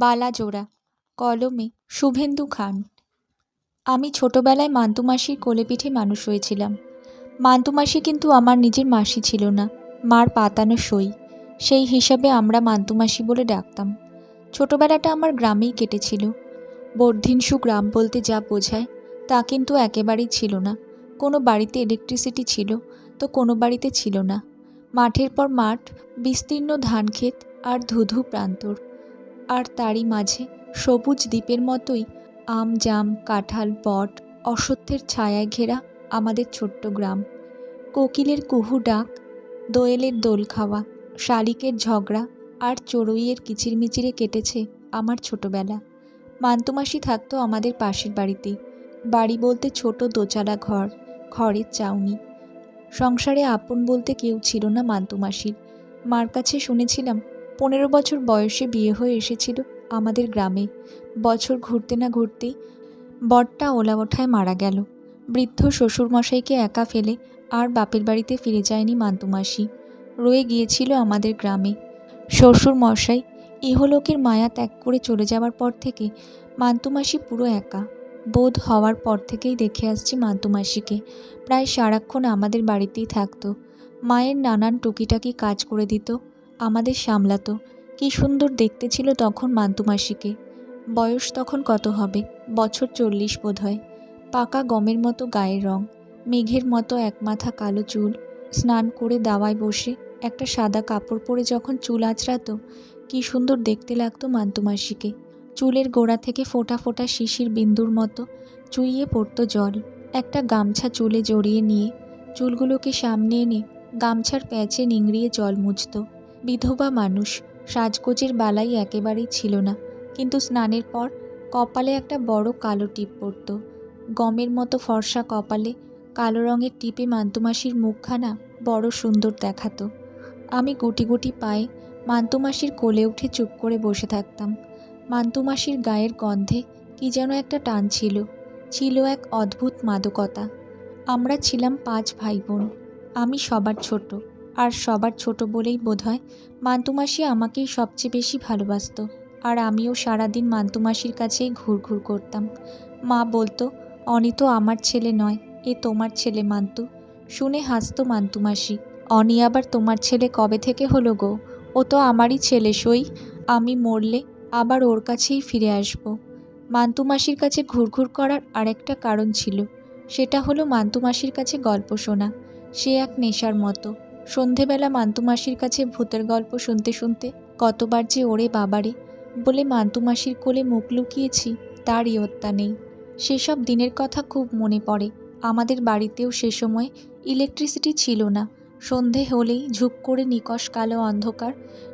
বালাজোড়া, কলমে শুভেন্দু খান। আমি ছোটবেলায় মান্তুমাসির কোলে পিঠে মানুষ হয়েছিলাম। মান্তুমাসি কিন্তু আমার নিজের মাসি ছিল না, মার পাতানো সই। সেই হিসাবে আমরা মান্তুমাসি বলে ডাকতাম। ছোটবেলাটা আমার গ্রামেই কেটেছিল। বর্ধিনসু গ্রাম বলতে যা বোঝায় তা কিন্তু একেবারেই ছিল না। কোনো বাড়িতে ইলেকট্রিসিটি ছিল তো কোনো বাড়িতে ছিল না। মাঠের পর মাঠ, বিস্তীর্ণ ধানক্ষেত আর ধুধু প্রান্তর। আর তারই মাঝে সবুজ দ্বীপের মতোই আম, জাম, কাঁঠাল, বট, অশ্বত্থের ছায়ায় ঘেরা আমাদের ছোট্ট গ্রাম। কোকিলের কুহু ডাক, দোয়েলের দোল খাওয়া, শালিকের ঝগড়া আর চড়ুইয়ের কিচিরমিচিরে কেটেছে আমার ছোটবেলা। মান্তুমাসি থাকতো আমাদের পাশের বাড়িতেই। বাড়ি বলতে ছোট দোচালা ঘর খড়ের চাউনি। সংসারে আপন বলতে কেউ ছিল না মান্তুমাসির। মার কাছে শুনেছিলাম পনেরো বছর বয়সে বিয়ে হয়ে এসেছিল আমাদের গ্রামে। বছর ঘুরতে না ঘুরতেই বরটা ওলা ওঠায় মারা গেল। বৃদ্ধ শ্বশুরমশাইকে একা ফেলে আর বাপের বাড়িতে ফিরে যায়নি মান্তুমাসি রয়ে গিয়েছিল আমাদের গ্রামে। শ্বশুরমশাই ইহলোকের মায়া ত্যাগ করে চলে যাওয়ার পর থেকে মান্তুমাসি পুরো একা। বোধ হওয়ার পর থেকেই দেখে আসছি মান্তুমাসিকে প্রায় সারাক্ষণ আমাদের বাড়িতেই থাকতো। মায়ের নানান টুকিটাকি কাজ করে দিত। আমাদের সামলাতো। কি সুন্দর দেখতে ছিল তখন মান্তুমাসিকে বয়স তখন কত হবে? বছর চল্লিশ বোধ হয় পাকা গমের মতো গায়ের রং, মেঘের মতো এক মাথা কালো চুল, স্নান করে দাওয়ায় বসে একটা সাদা কাপড় পরে যখন চুল আঁচড়াতো, কি সুন্দর দেখতে লাগতো মান্তুমাসিকে চুলের গোড়া থেকে ফোটা ফোটা শিশির বিন্দুর মতো চুইয়ে পড়তো জল। একটা গামছা চুলে জড়িয়ে নিয়ে চুলগুলোকে সামনে এনে গামছার প্যাচে নিংড়িয়ে জল মুছত। বিধবা মানুষ, সাজগোজের বালাই একেবারেই ছিল না। কিন্তু স্নানের পর কপালে একটা বড় কালো টিপ পড়ত। গমের মতো ফর্সা কপালে কালো রঙের টিপে মান্তুমাসির মুখখানা বড় সুন্দর দেখাতো। আমি গুটি গুটি পায়ে মান্তুমাসির কোলে উঠে চুপ করে বসে থাকতাম। মান্তুমাসির গায়ের গন্ধে কি যেন একটা টান ছিল ছিল এক অদ্ভুত মাদকতা। আমরা ছিলাম পাঁচ ভাই বোন, আমি সবার ছোট। আর সবার ছোট বলেই বোধ হয় মান্তুমাসি আমাকেই সবচেয়ে বেশি ভালোবাসত। আর আমিও সারাদিন মান্তুমাসির কাছেই ঘুরঘুর করতাম। মা বলতো, অনি তো আমার ছেলে নয়, এ তোমার ছেলে মান্তু শুনে হাসতো মান্তুমাসি অনি আবার তোমার ছেলে কবে থেকে হলো গো? ও তো আমারই ছেলে সই, আমি মরলে আবার ওর কাছেই ফিরে আসব। মান্তুমাসির কাছে ঘুরঘুর করার আরেকটা কারণ ছিল, সেটা হলো মান্তুমাসির কাছে গল্প শোনা। সে এক নেশার মতো। সন্ধেবেলা মান্তুমাসির কাছে ভূতের গল্প শুনতে শুনতে কতবার যে ওরে বাবারে বলে মান্তুমাসির কোলে মুখ লুকিয়েছি তার ইয়ত্তা নেই। সেসব দিনের কথা খুব মনে পড়ে। আমাদের বাড়িতেও সে সময় ইলেকট্রিসিটি ছিল না। সন্ধে হলেই ঝুপ করে নিকশ কালো অন্ধকার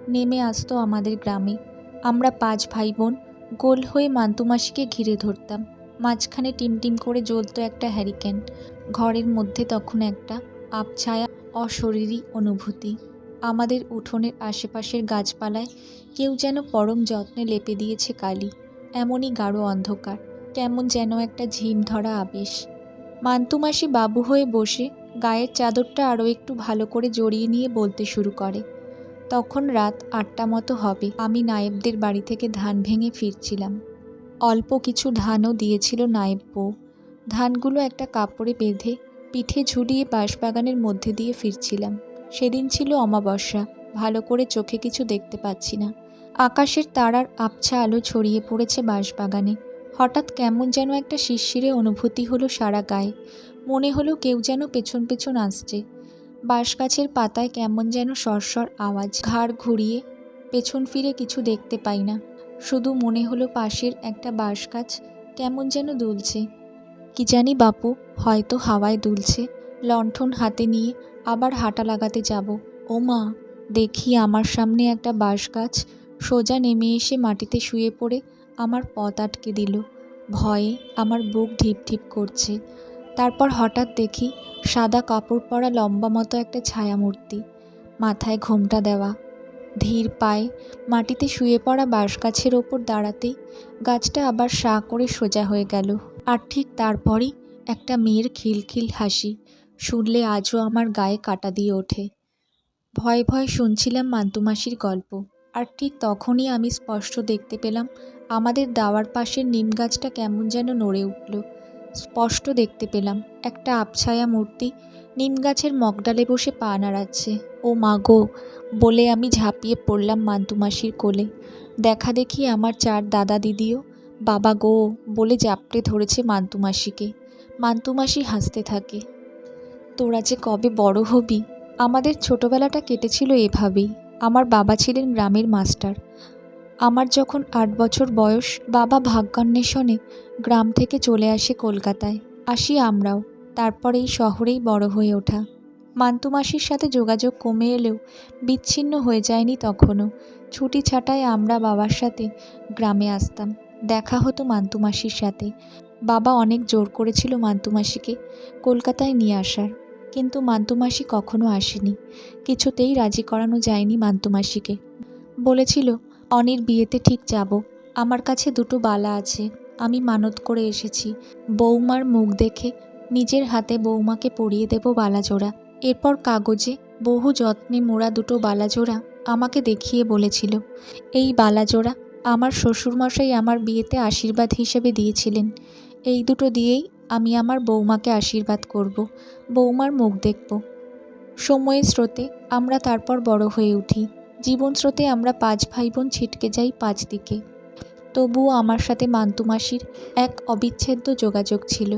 নেমে আসতো আমাদের গ্রামে। আমরা পাঁচ ভাই বোন গোল হয়ে মান্তুমাসিকে ঘিরে ধরতাম। মাঝখানে টিমটিম করে জ্বলতো একটা হ্যারিকেন ঘরের মধ্যে তখন একটা আবছায়া অশরীরী অনুভূতি। আমাদের উঠোনের আশেপাশের গাছপালায় কেউ যেন পরম যত্নে লেপে দিয়েছে কালি। এমনই গাঢ় অন্ধকার, কেমন যেন একটা ঝিম ধরা আবেশ। মান্তুমাসি বাবু হয়ে বসে গায়ের চাদরটা আরও একটু ভালো করে জড়িয়ে নিয়ে বলতে শুরু করে, তখন রাত আটটা মতো হবে। আমি নায়েবদের বাড়ি থেকে ধান ভেঙে ফিরছিলাম। অল্প কিছু ধানও দিয়েছিল নায়েব বউ। ধানগুলো একটা কাপড়ে বেঁধে পিঠে ঝুলিয়ে বাঁশবাগানের মধ্যে দিয়ে ফিরছিলাম। সেদিন ছিল অমাবস্যা, ভালো করে চোখে কিছু দেখতে পাচ্ছি না। আকাশের তারার আবছা আলো ছড়িয়ে পড়েছে বাঁশবাগানে। হঠাৎ কেমন যেন একটা শিরশিরে অনুভূতি হলো সারা গায়ে। মনে হলো কেউ যেন পেছন পেছন আসছে। বাঁশগাছের পাতায় কেমন যেন সরসর আওয়াজ, ঘাড় ঘুরিয়ে পেছন ফিরে কিছু দেখতে পাই না। শুধু মনে হলো পাশের একটা বাঁশগাছ কেমন যেন দুলছে। কি জানি বাপু, হয়তো হাওয়ায় দুলছে। লণ্ঠন হাতে নিয়ে আবার হাঁটা লাগাতে যাব। ও মা দেখি আমার সামনে একটা বাঁশ গাছ সোজা নেমে এসে মাটিতে শুয়ে পড়ে আমার পথ আটকে দিল। ভয়ে আমার বুক ঢিপ ঢিপ করছে। তারপর হঠাৎ দেখি সাদা কাপড় পরা লম্বা মতো একটা ছায়ামূর্তি। মাথায় ঘোমটা দেওয়া। ধীর পায়ে মাটিতে শুয়ে পড়া বাঁশ গাছের ওপর দাঁড়াতেই গাছটা আবার সা করে সোজা হয়ে গেল। আর ঠিক তারপরই একটা মেয়ের খিলখিল হাসি শুনলে আজও আমার গায়ে কাটা দিয়ে ওঠে। ভয় ভয় শুনছিলাম মান্তুমাসির গল্প। আর ঠিক তখনই আমি স্পষ্ট দেখতে পেলাম আমাদের দাওয়ার পাশের নিম গাছটা কেমন যেন নড়ে উঠল। স্পষ্ট দেখতে পেলাম একটা আবছায়া মূর্তি নিম গাছের মগডালে বসে পা নাড়াচ্ছে। ও মা গো, বলে আমি ঝাঁপিয়ে পড়লাম মান্তুমাসির কোলে। দেখা দেখি আমার চার দাদা দিদিও বাবা গো, বলে জাপটে ধরেছে মান্তুমাসিকে মান্তুমাসি হাসতে থাকে। তোরা যে কবে বড় হবি? আমাদের ছোটবেলাটা কেটেছিল এভাবেই। আমার বাবা ছিলেন গ্রামের মাস্টার। আমার যখন আট বছর বয়স, বাবা ভাগ্যান্বেষণে গ্রাম থেকে চলে আসে কলকাতায়। আসি আমরাও। তারপর এই শহরেই বড় হয়ে ওঠা। মান্তুমাসির সাথে যোগাযোগ কমে এলেও বিচ্ছিন্ন হয়ে যায়নি তখনও। ছুটি ছাটায় আমরা বাবার সাথে গ্রামে আসতাম। দেখা হতো মান্টু মাসির সাথে। বাবা অনেক জোর করেছিল মান্টু মাসিকে কলকাতায় নিয়ে আসার। কিন্তু মান্টু মাসি কখনো আসেনি। কিছুতেই রাজি করানো যায়নি মান্টু মাসিকে। বলেছিল, অনির বিয়েতে ঠিক যাব। আমার কাছে দুটো বালা আছে। আমি মানত করে এসেছি। বৌমার মুখ দেখে নিজের হাতে বৌমাকে পরিয়ে দেব বালাজোড়া এরপর কাগজে বহু যত্নে মোড়া দুটো বালাজোড়া আমাকে দেখিয়ে বলেছিল, এই বালাজোড়া আমার শ্বশুরমশাই আমার বিয়েতে আশীর্বাদ হিসেবে দিয়েছিলেন। এই দুটো দিয়েই আমি আমার বৌমাকে আশীর্বাদ করব, বৌমার মুখ দেখব। সময়ের স্রোতে আমরা তারপর বড় হয়ে উঠি। জীবন স্রোতে আমরা পাঁচ ভাই বোন ছিটকে যাই পাঁচ দিকে। তবুও আমার সাথে মান্তুমাসির এক অবিচ্ছেদ্য যোগাযোগ ছিল।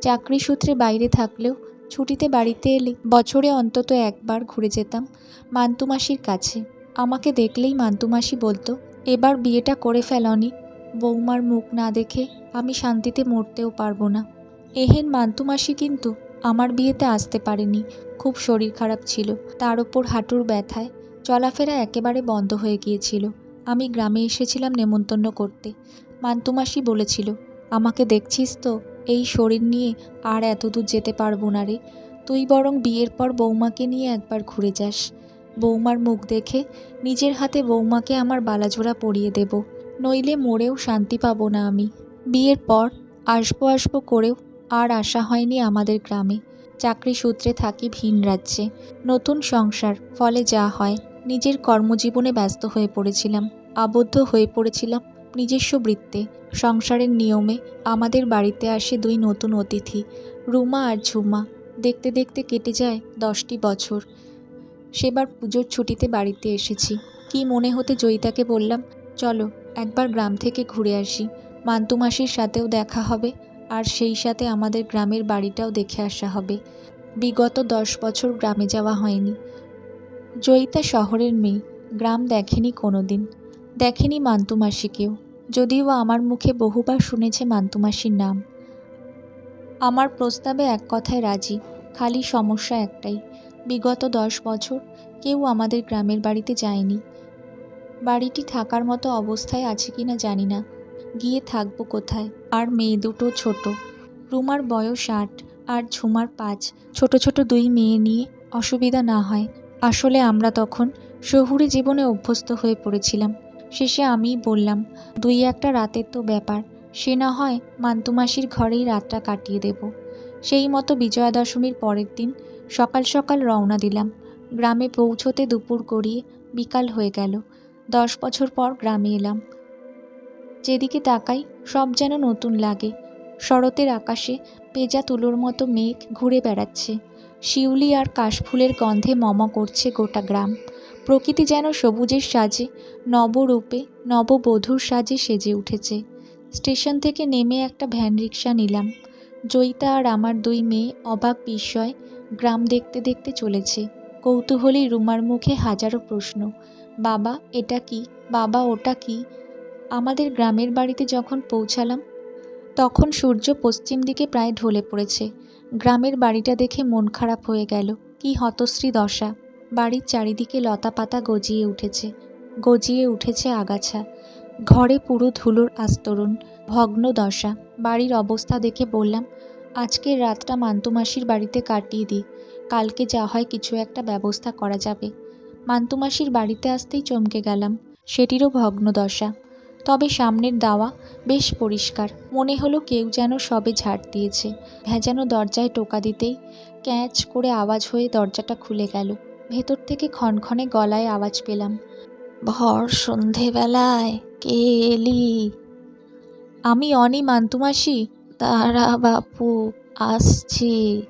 চাকরি সূত্রে বাইরে থাকলেও ছুটিতে বাড়িতে এলে বছরে অন্তত একবার ঘুরে যেতাম মান্তুমাসির কাছে। আমাকে দেখলেই মান্তুমাসি বলতো এবার বিয়েটা করে ফেলনি বৌমার মুখ না দেখে আমি শান্তিতে মরতেও পারব না। এহেন মান্টু মাসি কিন্তু আমার বিয়েতে আসতে পারেনি। খুব শরীর খারাপ ছিল। তার ওপর হাঁটুর ব্যথায় চলাফেরা একেবারে বন্ধ হয়ে গিয়েছিল। আমি গ্রামে এসেছিলাম নেমন্তন্ন করতে। মান্তুমাসি বলেছিল, আমাকে দেখছিস তো? এই শরীর নিয়ে আর এত দূর যেতে পারব না রে। তুই বরং বিয়ের পর বৌমাকে নিয়ে একবার ঘুরে যাস। বৌমার মুখ দেখে নিজের হাতে বৌমাকে আমার বালাজোড়া পরিয়ে দেব। নইলে মরেও শান্তি পাবো না আমি। বিয়ের পর আসব আসব করেও আর আসা হয়নি আমাদের গ্রামে। চাকরি সূত্রে থাকি ভিন রাজ্যে। নতুন সংসার, ফলে যা হয়, নিজের কর্মজীবনে ব্যস্ত হয়ে পড়েছিলাম। আবদ্ধ হয়ে পড়েছিলাম নিজস্ব বৃত্তে। সংসারের নিয়মে আমাদের বাড়িতে আসে দুই নতুন অতিথি, রুমা আর ঝুমা। দেখতে দেখতে কেটে যায় দশটি বছর। সেবার পুজোর ছুটিতে বাড়িতে এসেছি। কি মনে হতে জয়িতাকে বললাম, চলো, একবার গ্রাম থেকে ঘুরে আসি। মান্টু মাসির সাথেও দেখা হবে, আর সেই সাথে আমাদের গ্রামের বাড়িটাও দেখে আসা হবে। বিগত দশ বছর গ্রামে যাওয়া হয়নি। জয়িতা শহরের মেয়ে, গ্রাম দেখেনি কোনো দিন দেখেনি মান্টু মাসিকেও। যদিও আমার মুখে বহুবার শুনেছে মান্টু মাসির নাম। আমার প্রস্তাবে এক কথায় রাজি, খালি সমস্যা একটাই বিগত দশ বছর কেউ আমাদের গ্রামের বাড়িতে যায়নি। বাড়িটি থাকার মতো অবস্থায় আছে কি না জানি না। গিয়ে থাকব কোথায়? আর মেয়ে দুটো ছোট। রুমার বয়স আট, আর ঝুমার পাঁচ। ছোট ছোট দুই মেয়ে নিয়ে অসুবিধা না হয়। আসলে আমরা তখন শহুরে জীবনে অভ্যস্ত হয়ে পড়েছিলাম। শেষে আমিই বললাম, দুই একটা রাতের তো ব্যাপার। সে না হয় মান্তুমাসির ঘরেই রাতটা কাটিয়ে দেব। সেই মতো বিজয়া দশমীর পরের দিন সকাল সকাল রওনা দিলাম। গ্রামে পৌঁছোতে দুপুর গড়িয়ে বিকাল হয়ে গেল। দশ বছর পর গ্রামে এলাম। যেদিকে তাকাই, সব যেন নতুন লাগে। শরতের আকাশে পেজা তুলোর মতো মেঘ ঘুরে বেড়াচ্ছে। শিউলি আর কাশফুলের গন্ধে মম করছে গোটা গ্রাম। প্রকৃতি যেন সবুজের সাজে, নবরূপে, নববধূর সাজে সেজে উঠেছে। স্টেশন থেকে নেমে একটা ভ্যান রিক্সা নিলাম। জয়িতা আর আমার দুই মেয়ে অবাক বিস্ময় গ্রাম দেখতে দেখতে চলেছে। কৌতূহলী রুমার মুখে হাজারো প্রশ্ন, বাবা, এটা কি? বাবা, ওটা কি? আমাদের গ্রামের বাড়িতে যখন পৌঁছালাম, তখন সূর্য পশ্চিম দিকে প্রায় ঢলে পড়েছে। গ্রামের বাড়িটা দেখে মন খারাপ হয়ে গেল। কি হতশ্রী দশা। বাড়ির চারিদিকে লতা পাতা গজিয়ে উঠেছে গজিয়ে উঠেছে আগাছা। ঘরে পুরো ধুলোর আস্তরণ, ভগ্ন দশা। বাড়ির অবস্থা দেখে বললাম আজকের রাতটা মান্তুমাসির বাড়িতে কাটিয়ে দিই। কালকে যা হয় কিছু একটা ব্যবস্থা করা যাবে। মান্তুমাসির বাড়িতে আসতেই চমকে গেলাম। সেটিরও ভগ্ন দশা তবে সামনের দাওয়া বেশ পরিষ্কার। মনে হলো কেউ যেন সবে ঝাড় দিয়েছে। ভেজানো দরজায় টোকা দিতেই ক্যাঁচ করে আওয়াজ হয়ে দরজাটা খুলে গেল। ভেতর থেকে ক্ষণক্ষণে গলায় আওয়াজ পেলাম, ভর সন্ধেবেলায় কে এলি? আমি অনি মান্তুমাসি তারা বাপু, আসছি।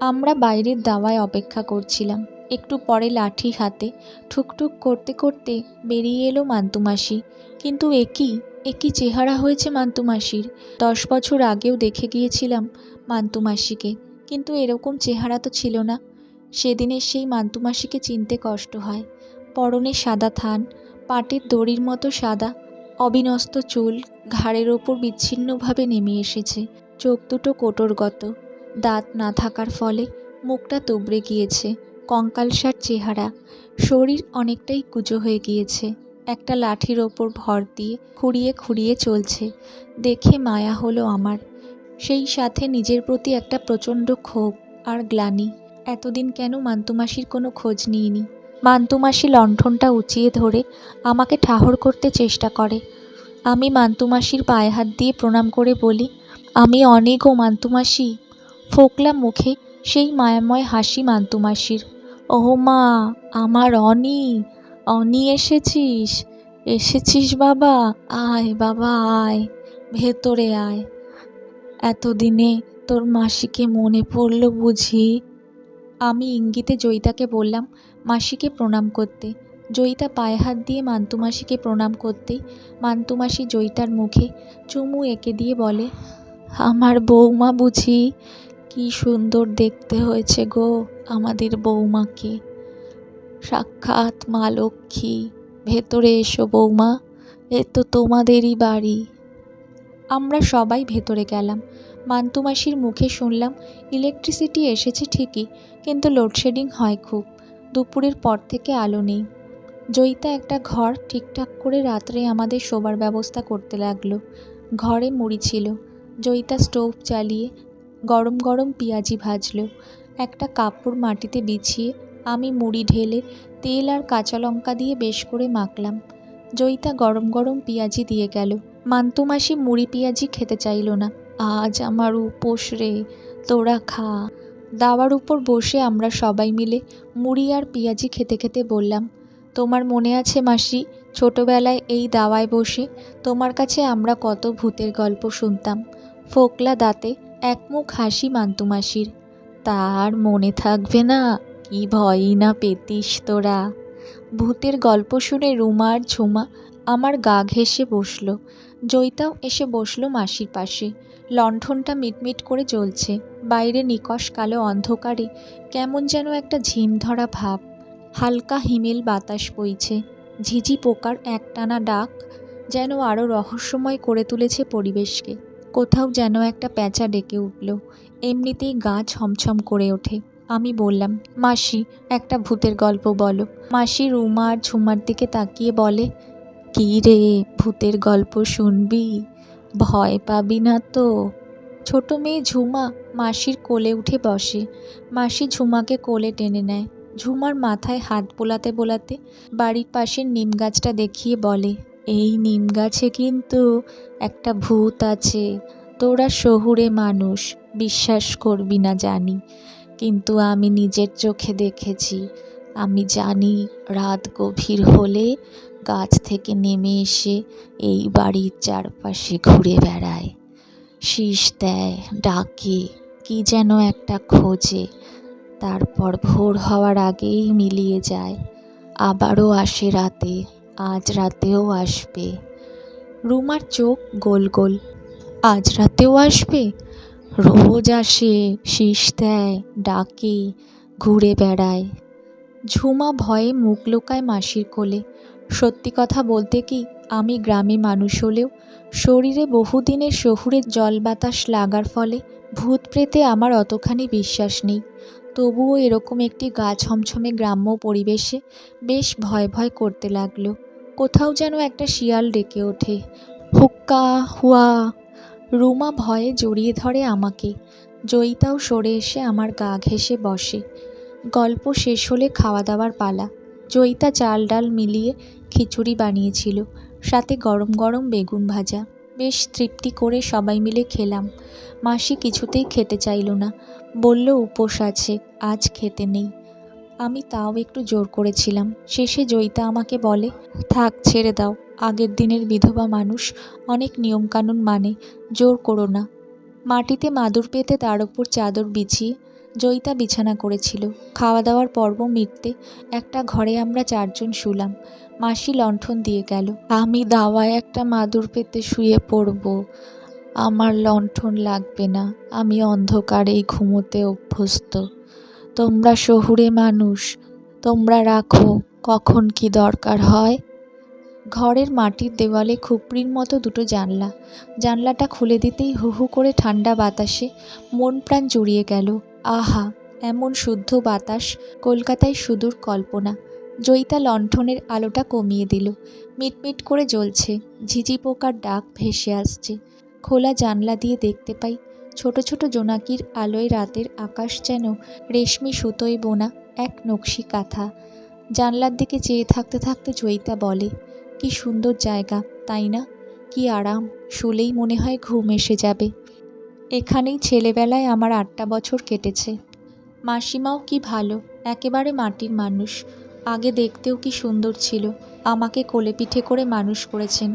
আমরা বাইরের দাওয়ায় অপেক্ষা করছিলাম। একটু পরে লাঠি হাতে ঠুকঠুক করতে করতে বেরিয়ে এলো মান্তুমাসি কিন্তু একই একই চেহারা হয়েছে মান্তুমাসির দশ বছর আগেও দেখে গিয়েছিলাম মান্তুমাসিকে কিন্তু এরকম চেহারা তো ছিল না। সেদিনের সেই মান্তুমাসিকে চিনতে কষ্ট হয়। পরনে সাদা থান, পাটের দড়ির মতো সাদা অবিনস্ত চুল ঘাড়ের ওপর বিচ্ছিন্নভাবে নেমে এসেছে। চোখ দুটো কোটরগত। দাঁত না থাকার ফলে মুখটা তুবড়ে গিয়েছে। কঙ্কালসার চেহারা। শরীর অনেকটাই কুঁজো হয়ে গিয়েছে। একটা লাঠির ওপর ভর দিয়ে খুঁড়িয়ে খুঁড়িয়ে চলছে। দেখে মায়া হলো আমার। সেই সাথে নিজের প্রতি একটা প্রচণ্ড ক্ষোভ আর গ্লানি। এতদিন কেন মান্তুমাসির কোনো খোঁজ নিইনি? মান্তুমাসি লণ্ঠনটা উঁচিয়ে ধরে আমাকে ঠাহর করতে চেষ্টা করে। আমি মান্তুমাসির পায়ে হাত দিয়ে প্রণাম করে বলি, আমি অনেক ও মান্তুমাসি ফোকলা মুখে সেই মায়াময় হাসি মান্তুমাসির ওহ মা, আমার অনি অনি এসেছিস এসেছিস বাবা, আয় বাবা, আয়, ভেতরে আয়। এতদিনে তোর মাসিকে মনে পড়ল বুঝি? আমি ইঙ্গিতে জয়িতাকে বললাম, মাসিকে প্রণাম করতে। জয়িতা পায়ে হাত দিয়ে মান্তুমাসিকে প্রণাম করতেই মান্তুমাসি জয়িতার মুখে চুমু এঁকে দিয়ে বলে, আমার বৌমা বুঝি কি সুন্দর দেখতে হয়েছে গো আমাদের বৌমাকে। সাক্ষাৎ মা লক্ষ্মী, ভেতরে এসো বৌমা, এ তো তোমাদেরই বাড়ি। আমরা সবাই ভেতরে গেলাম। মান্তুমাসির মুখে শুনলাম, ইলেকট্রিসিটি এসেছে ঠিকই, কিন্তু লোডশেডিং হয় খুব। দুপুরের পর থেকে আলো নেই। জয়িতা একটা ঘর ঠিকঠাক করে রাত্রে আমাদের শোবার ব্যবস্থা করতে লাগল। ঘরে মুড়ি ছিল। জয়িতা স্টোভ চালিয়ে গরম গরম পেঁয়াজি ভাজলো। একটা কাপড় মাটিতে বিছিয়ে আমি মুড়ি ঢেলে তেল আর কাঁচা লঙ্কা দিয়ে বেশ করে মাখলাম। জয়িতা গরম গরম পেঁয়াজি দিয়ে গেল। মান্তুমাসি মুড়ি পেঁয়াজি খেতে চাইল না। আজ আমার উপোস রে, তোরা খা। দাওয়ার উপর বসে আমরা সবাই মিলে মুড়ি আর পেঁয়াজি খেতে খেতে বললাম তোমার মনে আছে, মাসি? ছোটবেলায় এই দাওয়ায় বসে তোমার কাছে আমরা কত ভূতের গল্প শুনতাম। ফোকলা দাঁতে একমুখ হাসি মান্তুমাসির তার মনে থাকবে না, কি ভয়ই না পেতিস তোরা। ভূতের গল্প শুনে রুমা আর ঝুমা আমার গা ঘেঁষে বসল। জয়িতাও এসে বসল মাসির পাশে। লণ্ঠনটা মিটমিট করে জ্বলছে। বাইরে নিকশ কালো অন্ধকারে কেমন যেন একটা ঝিম ধরা ভাব। হালকা হিমেল বাতাস বইছে। ঝিঝি পোকার একটানা ডাক যেন আরও রহস্যময় করে তুলেছে পরিবেশকে। কোথাও যেন একটা প্যাঁচা ডেকে উঠল। এমনিতেই গা ছমছম করে ওঠে। আমি বললাম, মাসি, একটা ভূতের গল্প বলো। মাসি রুমা আর ঝুমার দিকে তাকিয়ে বলে, কী রে, ভূতের গল্প শুনবি? ভয় পাবি না তো? ছোট মেয়ে ঝুমা মাসির কোলে উঠে বসে। মাসি ঝুমাকে কোলে টেনে নেয়। ঝুমার মাথায় হাত বোলাতে বোলাতে বাড়ির পাশের নিম গাছটা দেখিয়ে বলে, এই নিম গাছে কিন্তু একটা ভূত আছে। তোরা শহুরে মানুষ, বিশ্বাস করবি না জানি। কিন্তু আমি নিজের চোখে দেখেছি। আমি জানি রাত গভীর হলে গাছ থেকে নেমে এসে এই বাড়ির চারপাশে ঘুরে বেড়ায়। শীষ দেয়, ডাকে, কি যেন একটা খোঁজে। তারপর ভোর হওয়ার আগেই মিলিয়ে যায়। আবারও আসে রাতে, আজ রাতেও আসবে। রুমার চোখ গোল গোল। আজ রাতেও আসবে? রোজ আসে, শীষ দেয়, ডাকে, ঘুরে বেড়ায়। ঝুমা ভয়ে মুখ লোকায় মাসির কোলে। সত্যি কথা বলতে কি, আমি গ্রামে মানুষ হলেও শরীরে বহুদিনের শহুরের জল বাতাস লাগার ফলে ভূত প্রেতে আমার অতখানি বিশ্বাস নেই। তবুও এরকম একটি গা ছমছমে গ্রাম্য পরিবেশে বেশ ভয় ভয় করতে লাগল। কোথাও যেন একটা শিয়াল ডেকে ওঠে। হুক্কা, হুয়া। রুমা ভয়ে জড়িয়ে ধরে আমাকে। জয়িতাও সরে এসে আমার গা ঘেঁষে বসে। গল্প শেষ হলে খাওয়া দাওয়ার পালা। জয়িতা চাল ডাল মিলিয়ে খিচুড়ি বানিয়েছিল, সাথে গরম গরম বেগুন ভাজা। বেশ তৃপ্তি করে সবাই মিলে খেলাম। মাসি কিছুতেই খেতে চাইল না। বলল, উপোস আছে, আজ খেতে নেই। আমি তাও একটু জোর করেছিলাম। শেষে জয়িতা আমাকে বলে, থাক, ছেড়ে দাও। আগের দিনের বিধবা মানুষ অনেক নিয়মকানুন মানে জোর করো না। মাটিতে মাদুর পেতে তার ওপর চাদর বিছিয়ে জয়িতা বিছানা করেছিল। খাওয়া দাওয়ার পর্ব মিটতে একটা ঘরে আমরা চারজন শুলাম। মাসি লণ্ঠন দিয়ে গেল, আমি দাওয়ায় একটা মাদুর পেতে শুয়ে পড়ব। আমার লণ্ঠন লাগবে না, আমি অন্ধকারেই ঘুমোতে অভ্যস্ত। তোমরা শহুরে মানুষ, তোমরা রাখো, কখন কি দরকার হয়? ঘরের মাটির দেওয়ালে খুপড়ির মতো দুটো জানলা। জানলাটা খুলে দিতেই হু হু করে ঠান্ডা বাতাসে মন প্রাণ জুড়িয়ে গেল। আহা, এমন শুদ্ধ বাতাস কলকাতায় সুদূর কল্পনা। জয়িতা লণ্ঠনের আলোটা কমিয়ে দিল। মিটমিট করে জ্বলছে, ঝিঝি পোকার ডাক ভেসে আসছে। খোলা জানলা দিয়ে দেখতে পাই ছোট ছোট জোনাকির আলোয় রাতের আকাশ যেন রেশমি সুতোয় বোনা এক নকশি কাঁথা। জানলার দিকে চেয়ে থাকতে থাকতে জয়িতা বলে, কি সুন্দর জায়গা, তাই না? কি আরাম, শুলেই মনে হয় ঘুম এসে যাবে। এখানেই ছেলেবেলায় আমার আটটা বছর কেটেছে। মাসিমাও কি ভালো, একেবারে মাটির মানুষ। আগে দেখতেও কি সুন্দর ছিল। আমাকে কোলে পিঠে করে মানুষ করেছেন।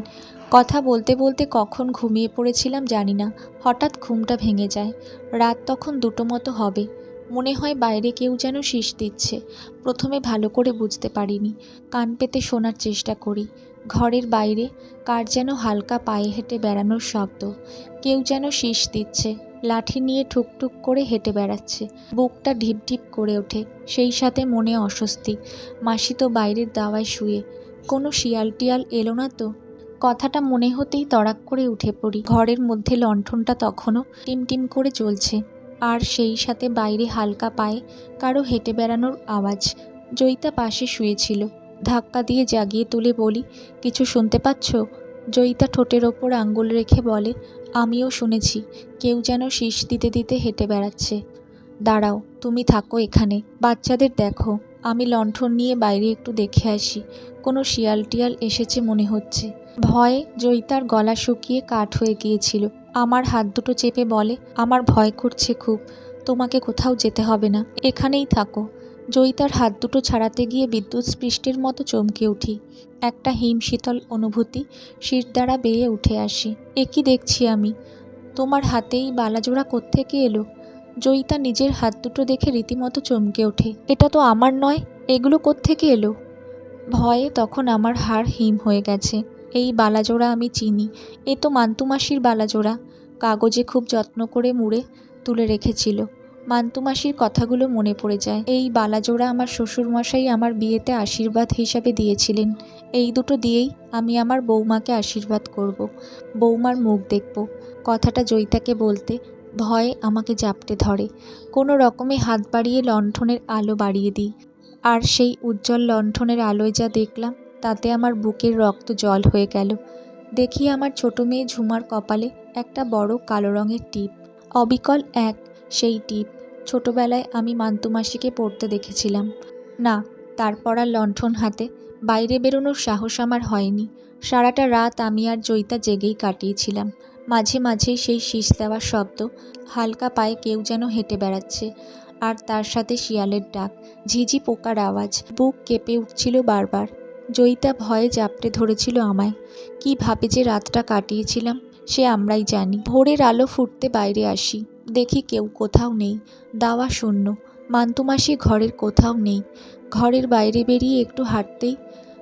কথা বলতে বলতে কখন ঘুমিয়ে পড়েছিলাম জানি না। হঠাৎ ঘুমটা ভেঙে যায়। রাত তখন দুটো মতো হবে। মনে হয় বাইরে কেউ যেন শীষ দিচ্ছে। প্রথমে ভালো করে বুঝতে পারিনি। কান পেতে শোনার চেষ্টা করি। ঘরের বাইরে কার যেন হালকা পায়ে হেঁটে বেড়ানোর শব্দ। কেউ যেন শীষ দিচ্ছে। লাঠি নিয়ে ঠুকঠুক করে হেঁটে বেড়াচ্ছে। বুকটা ঢিপ ঢিপ করে ওঠে। সেই সাথে মনে অস্বস্তি। মাসি তো বাইরের দাওয়ায় শুয়ে কোনো শিয়াল টিয়াল এলো না তো? কথাটা মনে হতেই তড়াক করে উঠে পড়ি। ঘরের মধ্যে লণ্ঠনটা তখনও টিমটিম করে চলছে। আর সেই সাথে বাইরে হালকা পায়ে কারও হেঁটে বেড়ানোর আওয়াজ। জয়িতা পাশে শুয়েছিল। ধাক্কা দিয়ে জাগিয়ে তুলে বলি, কিছু শুনতে পাচ্ছ? জয়িতা ঠোঁটের ওপর আঙ্গুল রেখে বলে, আমিও শুনেছি, কেউ যেন শীষ দিতে দিতে হেঁটে বেড়াচ্ছে। দাঁড়াও, তুমি থাকো এখানে। বাচ্চাদের দেখো। আমি লণ্ঠন নিয়ে বাইরে একটু দেখে আসি। কোনো শিয়াল টিয়াল এসেছে মনে হচ্ছে। ভয়ে জয়িতার গলা শুকিয়ে কাঠ হয়ে গিয়েছিল। আমার হাত দুটো চেপে বলে, আমার ভয় করছে খুব। তোমাকে কোথাও যেতে হবে না। এখানেই থাকো। জয়িতার হাত দুটো ছাড়াতে গিয়ে বিদ্যুৎ স্পৃষ্টের মতো চমকে উঠি। একটা হিম শীতল অনুভূতি শির দ্বারা বেয়ে উঠে আসে। এ কি দেখছি আমি? তোমার হাতেই বালাজোড়া কোত্থেকে এলো? জয়িতা নিজের হাত দুটো দেখে রীতিমতো চমকে ওঠে। এটা তো আমার নয়, এগুলো কোত্থেকে এলো? ভয়ে তখন আমার হাড় হিম হয়ে গেছে। এই বালাজোড়া আমি চিনি, এ তো মান্তুমাসির বালাজোড়া। কাগজে খুব যত্ন করে মুড়ে তুলে রেখেছিল। মান্তুমাসির কথাগুলো মনে পড়ে যায়। এই বালাজোড়া আমার শ্বশুরমশাই আমার বিয়েতে আশীর্বাদ হিসাবে দিয়েছিলেন। এই দুটো দিয়েই আমি আমার বৌমাকে আশীর্বাদ করব। বৌমার মুখ দেখব। কথাটা জয়িতাকে বলতে ভয়ে আমাকে জাপটে ধরে। কোনো রকমে হাত বাড়িয়ে লণ্ঠনের আলো বাড়িয়ে দিই। আর সেই উজ্জ্বল লণ্ঠনের আলোয় যা দেখলাম, তাতে আমার বুকের রক্ত জল হয়ে গেল। দেখি আমার ছোট মেয়ে ঝুমার কপালে একটা বড় কালো রঙের টিপ। অবিকল এক সেই টিপ। ছোটবেলায় আমি মান্তুমাসিকে পড়তে দেখেছিলাম। না, তারপর আর লণ্ঠন হাতে বাইরে বেরোনোর সাহস আমার হয়নি। সারাটা রাত আমি আর জয়িতা জেগেই কাটিয়েছিলাম। মাঝে মাঝেই সেই শীষ দেওয়ার শব্দ হালকা পায়ে কেউ যেন হেঁটে বেড়াচ্ছে। আর তার সাথে শিয়ালের ডাক, ঝিঝি পোকার আওয়াজ, বুক কেঁপে উঠছিল বারবার। জয়িতা ভয়ে জাপটে ধরেছিল আমায় কীভাবে যে রাতটা কাটিয়েছিলাম, সে আমরাই জানি। ভোরের আলো ফুটতে বাইরে আসি, দেখি কেউ কোথাও নেই, দাওয়া শূন্য। মান্তুমাসি ঘরের কোথাও নেই, ঘরের বাইরে বেরিয়ে একটু হাঁটতেই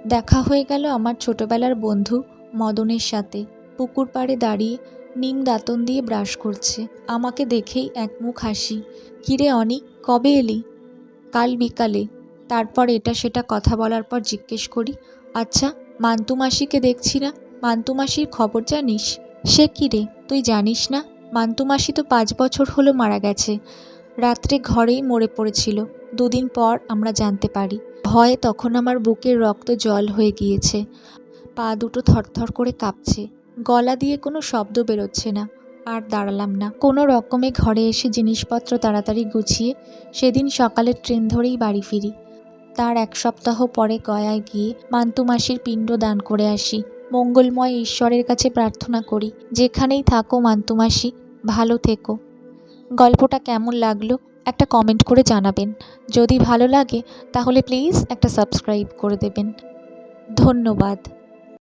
দেখা হয়ে গেল আমার ছোটবেলার বন্ধু মদনের সাথে। পুকুর পাড়ে দাঁড়িয়ে নিম দাঁতন দিয়ে ব্রাশ করছে। আমাকে দেখেই এক মুখ হাসি। কিরে অনি কবে এলি? কাল বিকালে। তারপর এটা সেটা কথা বলার পর জিজ্ঞেস করি আচ্ছা মান্তু মাসিকে দেখছি না? মান্তু মাসির খবর জানিস? সে কী রে? তুই জানিস না? মান্তু মাসি তো পাঁচ বছর হলো মারা গেছে। রাত্রে ঘরেই মরে পড়েছিল। দুদিন পর আমরা জানতে পারি। ভয়ে তখন আমার বুকের রক্ত জল হয়ে গিয়েছে। পা দুটো থরথর করে কাঁপছে। গলা দিয়ে কোনো শব্দ বেরোচ্ছে না, আর দাঁড়ালাম না। কোনো রকমে ঘরে এসে জিনিসপত্র তাড়াতাড়ি গুছিয়ে সেদিন সকালের ট্রেন ধরেই বাড়ি ফিরি। তার এক সপ্তাহ পরে গয়ায় গিয়ে মান্তু মাসির পিণ্ড দান করে আসি। মঙ্গলময় ঈশ্বরের কাছে প্রার্থনা করি, যেখানেই থাকো মান্তু মাসি, ভালো থেকো। গল্পটা কেমন লাগল, একটা কমেন্ট করে জানাবেন। যদি ভালো লাগে, তাহলে প্লিজ একটা সাবস্ক্রাইব করে দেবেন। ধন্যবাদ।